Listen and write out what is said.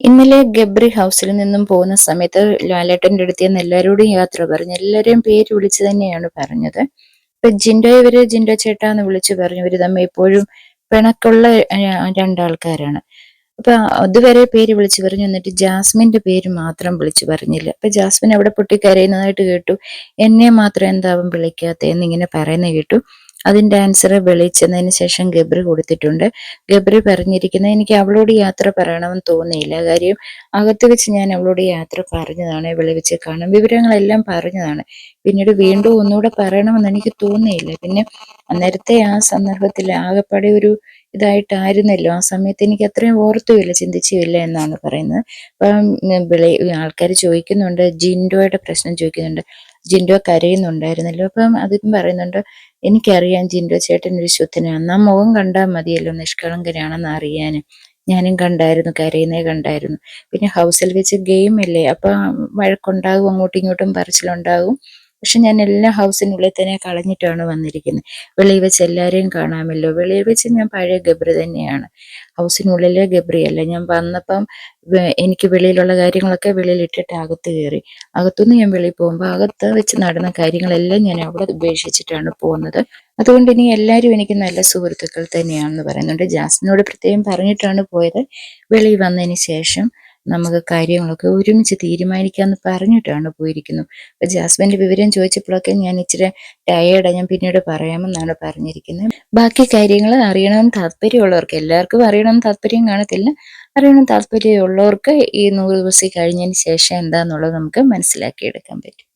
ഇന്നലെ ഗബ്രി ഹൗസിൽ നിന്നും പോകുന്ന സമയത്ത് ലാലേട്ടന്റെ അടുത്ത് നിന്ന് എല്ലാവരോടും യാത്ര പറഞ്ഞു. എല്ലാവരെയും പേര് വിളിച്ച് തന്നെയാണ് പറഞ്ഞത്. ഇപ്പൊ ജിൻഡോ ഇവർ ജിൻഡോ ചേട്ടാ എന്ന് വിളിച്ചു പറഞ്ഞു. ഇവർ തമ്മിൽ എപ്പോഴും പിണക്കുള്ള രണ്ടാൾക്കാരാണ്. അപ്പൊ അതുവരെ പേര് വിളിച്ചു പറഞ്ഞു. എന്നിട്ട് ജാസ്മിന്റെ പേര് മാത്രം വിളിച്ചു പറഞ്ഞില്ല. അപ്പൊ ജാസ്മിൻ അവിടെ പൊട്ടിക്കരയുന്നതായിട്ട് കേട്ടു. എന്നെ മാത്രം എന്താവും വിളിക്കാത്ത എന്നിങ്ങനെ പറയുന്ന കേട്ടു. അതിന്റെ ആൻസർ വെളിച്ചതിന് ശേഷം ഗബ്രി കൊടുത്തിട്ടുണ്ട്. ഗബ്രി പറഞ്ഞിരിക്കുന്നത് എനിക്ക് അവളോട് യാത്ര പറയണമെന്ന് തോന്നിയില്ല. കാര്യം അകത്ത് വെച്ച് ഞാൻ അവളോട് യാത്ര പറഞ്ഞതാണ്. വെച്ച് കാണാം. വിവരങ്ങളെല്ലാം പറഞ്ഞതാണ്. പിന്നീട് വീണ്ടും ഒന്നുകൂടെ പറയണമെന്ന് എനിക്ക് തോന്നിയില്ല. പിന്നെ അന്നേരത്തെ ആ സന്ദർഭത്തിൽ ആകെപ്പാടെ ഒരു ഇതായിട്ടായിരുന്നല്ലോ. ആ സമയത്ത് എനിക്ക് അത്രയും ഓർത്തുമില്ല ചിന്തിച്ചുമില്ല എന്നാണ് പറയുന്നത്. അപ്പം ആൾക്കാർ ചോദിക്കുന്നുണ്ട് ജിൻഡോയുടെ പ്രശ്നം ചോദിക്കുന്നുണ്ട്. ജിൻഡോ കരയുന്നുണ്ടായിരുന്നല്ലോ. അപ്പം അതും പറയുന്നുണ്ട് എനിക്കറിയാം ജിൻഡോ ചേട്ടൻ ഒരു ശുദ്ധനാണ് ആ മുഖം കണ്ടാൽ മതിയല്ലോ നിഷ്കളങ്കനാണെന്ന് അറിയാൻ ഞാനും കണ്ടായിരുന്നു കരയുന്നേ കണ്ടായിരുന്നു. പിന്നെ ഹൗസിൽ വെച്ച് ഗെയിം അല്ലേ അപ്പം വഴക്കുണ്ടാകും അങ്ങോട്ടും ഇങ്ങോട്ടും പറച്ചിലുണ്ടാകും. പക്ഷെ ഞാൻ എല്ലാ ഹൗസിനുള്ളിൽ തന്നെ കളഞ്ഞിട്ടാണ് വന്നിരിക്കുന്നത്. വെളിയിൽ വെച്ച് എല്ലാവരെയും കാണാമല്ലോ. വെളിയിൽ വെച്ച് ഞാൻ പഴയ ഗബ്രി തന്നെയാണ്. ഹൗസിനുള്ളിലെ ഗബ്രിയല്ല. ഞാൻ വന്നപ്പം എനിക്ക് വെളിയിലുള്ള കാര്യങ്ങളൊക്കെ വെളിയിലിട്ടിട്ട് അകത്ത് കയറി. അകത്തുനിന്ന് ഞാൻ വെളിയിൽ പോകുമ്പോൾ അകത്ത് വെച്ച് നടന്ന കാര്യങ്ങളെല്ലാം ഞാൻ അവിടെ ഉപേക്ഷിച്ചിട്ടാണ് പോകുന്നത്. അതുകൊണ്ട് ഇനി എല്ലാവരും എനിക്ക് നല്ല സുഹൃത്തുക്കൾ തന്നെയാണെന്ന് പറയുന്നുണ്ട്. ജാസ്മിനോട് പ്രത്യേകം പറഞ്ഞിട്ടാണ് പോയത്. വെളിയിൽ വന്നതിന് ശേഷം നമുക്ക് കാര്യങ്ങളൊക്കെ ഒരുമിച്ച് തീരുമാനിക്കാമെന്ന് പറഞ്ഞിട്ടാണ് പോയിരിക്കുന്നത്. അപ്പം ജാസ്മിന്റെ വിവരം ചോദിച്ചപ്പോഴൊക്കെ ഞാൻ ഇച്ചിരി ടയേർഡാണ് ഞാൻ പിന്നീട് പറയാമെന്നാണ് പറഞ്ഞിരിക്കുന്നത്. ബാക്കി കാര്യങ്ങൾ അറിയണമെന്ന് താല്പര്യമുള്ളവർക്ക് എല്ലാവർക്കും അറിയണമെന്ന് താല്പര്യം കാണത്തില്ല. അറിയണം താല്പര്യമുള്ളവർക്ക് ഈ നൂറ് ദിവസം കഴിഞ്ഞതിന് ശേഷം എന്താന്നുള്ളത് നമുക്ക് മനസ്സിലാക്കിയെടുക്കാൻ പറ്റും.